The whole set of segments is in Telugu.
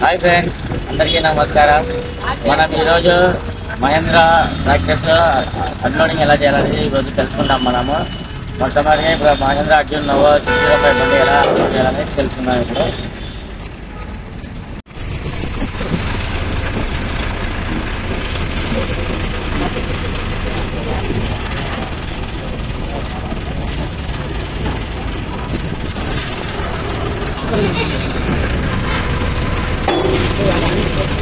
హాయ్ ఫ్రెండ్స్ అందరికీ నమస్కారం. మనం ఈరోజు మహేంద్ర ట్రాక్టర్స్ అన్లోడింగ్ ఎలా చేయాలనేది ఈరోజు తెలుసుకుంటాం మనము. మొట్టమొదటిగా ఇప్పుడు మహేంద్ర అర్జున్ నవో సిక్స్ జీరో ఫైవ్ బండి ఎలా అన్లోడ్ చేయాలనేది తెలుసుకుందాం ఇప్పుడు. యాంకర్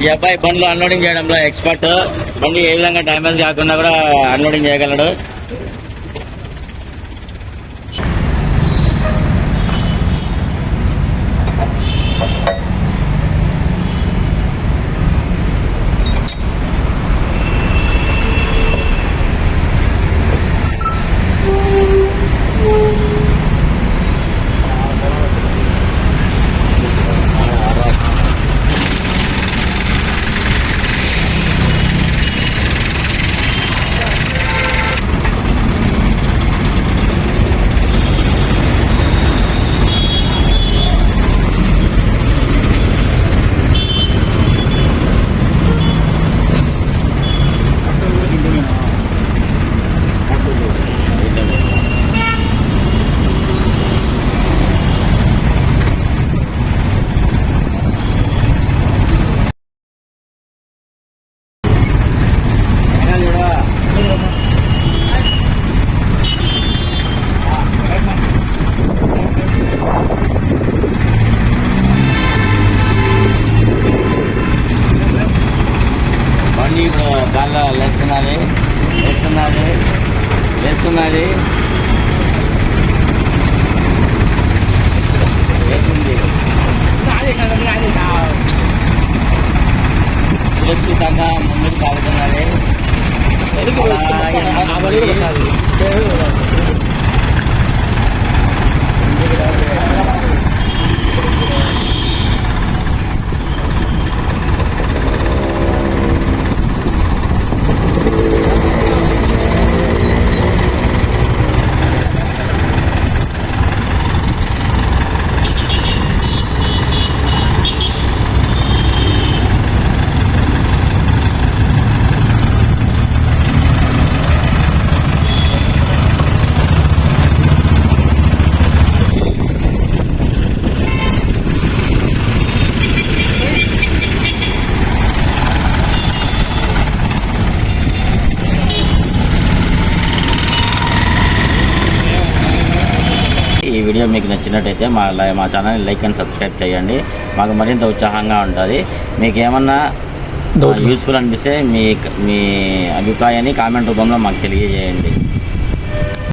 ఈ అబ్బాయి బండ్లు అన్లోడింగ్ చేయడంలో ఎక్స్పర్ట్ బండి ఏ విధంగా డ్యామేజ్ కాకుండా కూడా అన్లోడింగ్ చేయగలడు. దానిలో లేస్తున్నది లేస్తున్నది లేస్తున్నది లేస్తుంది సురక్షితంగా ముందుకు సాగుతున్నది అలాగే ఈ వీడియో మీకు నచ్చినట్టయితే మా లై- మా ఛానల్ లైక్ అండ్ సబ్స్క్రైబ్ చేయండి. మాకు మరింత ఉత్సాహంగా ఉంటుంది. మీకు ఏమన్నా యూస్ఫుల్ అనిపిస్తే మీ మీ అభిప్రాయాన్ని కామెంట్ రూపంలో మాకు తెలియజేయండి.